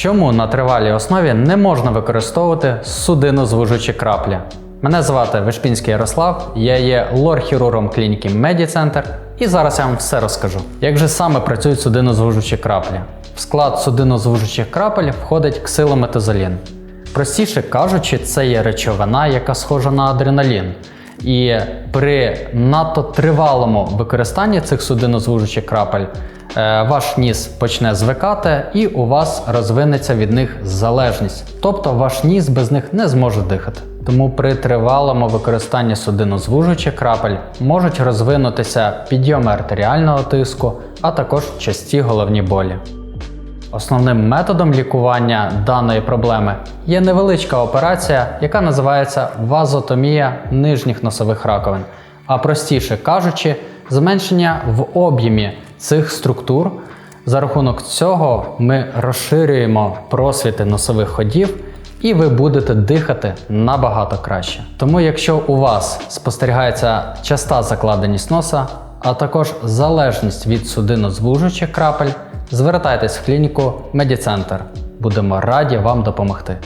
Чому на тривалій основі не можна використовувати судинозвужучі краплі? Мене звати Вишпінський Ярослав, я є лор-хірургом клініки Медіцентр, і зараз я вам все розкажу. Як же саме працюють судинозвужучі краплі? В склад судинозвужучих крапель входить ксилометазолін. Простіше кажучи, це є речовина, яка схожа на адреналін. І при надто тривалому використанні цих судинозвужучих крапель е, ваш ніс почне звикати і у вас розвинеться від них залежність. Тобто ваш ніс без них не зможе дихати. Тому при тривалому використанні судинозвужучих крапель можуть розвинутися підйоми артеріального тиску, а також часті головні болі. Основним методом лікування даної проблеми є невеличка операція, яка називається вазотомія нижніх носових раковин. А простіше кажучи, зменшення в об'ємі цих структур. За рахунок цього ми розширюємо просвіти носових ходів, і ви будете дихати набагато краще. Тому, якщо у вас спостерігається часта закладеність носа, а також залежність від судинозвужучих крапель, звертайтесь в клініку Медіцентр. Будемо раді вам допомогти.